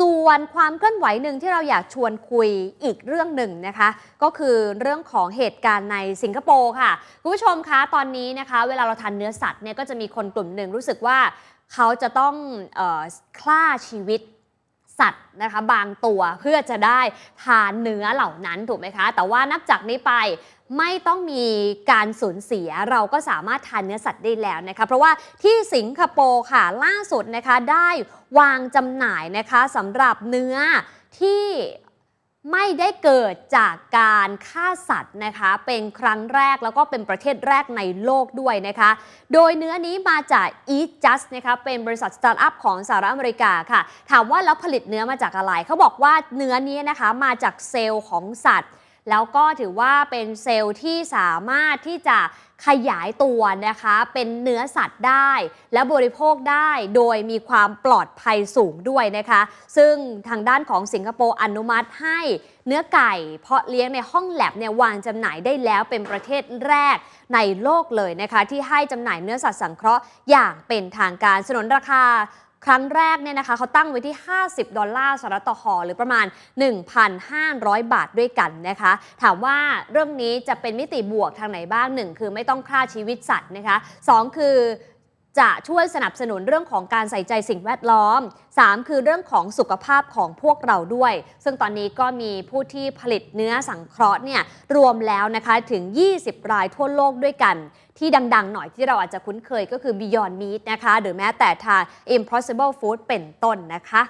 ส่วนความเคลื่อนไหวหนึ่งที่เราอยากชวนคุยอีกเรื่องหนึ่งนะคะ ก็คือเรื่องของเหตุการณ์ในสิงคโปร์ค่ะคุณผู้ชมคะตอนนี้นะคะ เวลาเราทานเนื้อสัตว์เนี่ยก็จะมีคนกลุ่มหนึ่งรู้สึกว่าเขาจะต้องออฆ่าชีวิต สัตว์นะคะบางตัวเพื่อจะได้ทานเนื้อเหล่านั้นถูกไหมคะ แต่ว่านับจากนี้ไปไม่ต้องมีการสูญเสียเราก็สามารถทานเนื้อสัตว์ได้แล้วนะคะเพราะว่าที่สิงคโปร์ค่ะล่าสุดนะคะได้วางจำหน่ายนะคะสำหรับเนื้อที่ ไม่ได้เกิดจากการฆ่าสัตว์นะคะ เป็นครั้งแรกแล้วก็เป็นประเทศแรกในโลกด้วยนะคะ โดยเนื้อนี้มาจาก Eat Just นะคะเป็นบริษัทสตาร์ทอัพของสหรัฐอเมริกาค่ะ ถามว่าแล้วผลิตเนื้อมาจากอะไร เขาบอกว่าเนื้อนี้นะคะมาจากเซลล์ของสัตว์ แล้วก็ถือว่าเป็นเซลล์ที่สามารถที่จะขยายตัวนะคะ เป็นเนื้อสัตว์ได้ และบริโภคได้โดยมีความปลอดภัยสูงด้วยนะคะ ซึ่งทางด้านของสิงคโปร์อนุมัติให้เนื้อไก่ เพาะเลี้ยงในห้องแลบเนี่ยวางจำหน่ายได้แล้วเป็นประเทศแรกในโลกเลยนะคะ ที่ให้จำหน่ายเนื้อสัตว์สังเคราะห์อย่างเป็นทางการสนนราคา ครั้งแรกเนี่ยนะคะเขาตั้งไว้ที่ 50 ดอลลาร์สหรัฐต่อหอหรือประมาณ 1,500 บาทด้วยกันนะคะ ถามว่าเรื่องนี้จะเป็นมิติบวกทางไหนบ้าง 1 คือไม่ต้องฆ่าชีวิตสัตว์นะคะ 2 คือ จะช่วยสนับสนุนเรื่องของการใส่ใจสิ่งแวดล้อม 3 คือเรื่องของสุขภาพของพวกเราด้วย ซึ่งตอนนี้ก็มีผู้ที่ผลิตเนื้อสังเคราะห์เนี่ยรวมแล้วนะคะถึง 20 รายทั่วโลกด้วยกัน ที่ดัง ๆ หน่อยที่เราอาจจะคุ้นเคยก็คือ Beyond Meat นะคะ หรือแม้แต่ทาง Impossible Food เป็นต้นนะคะ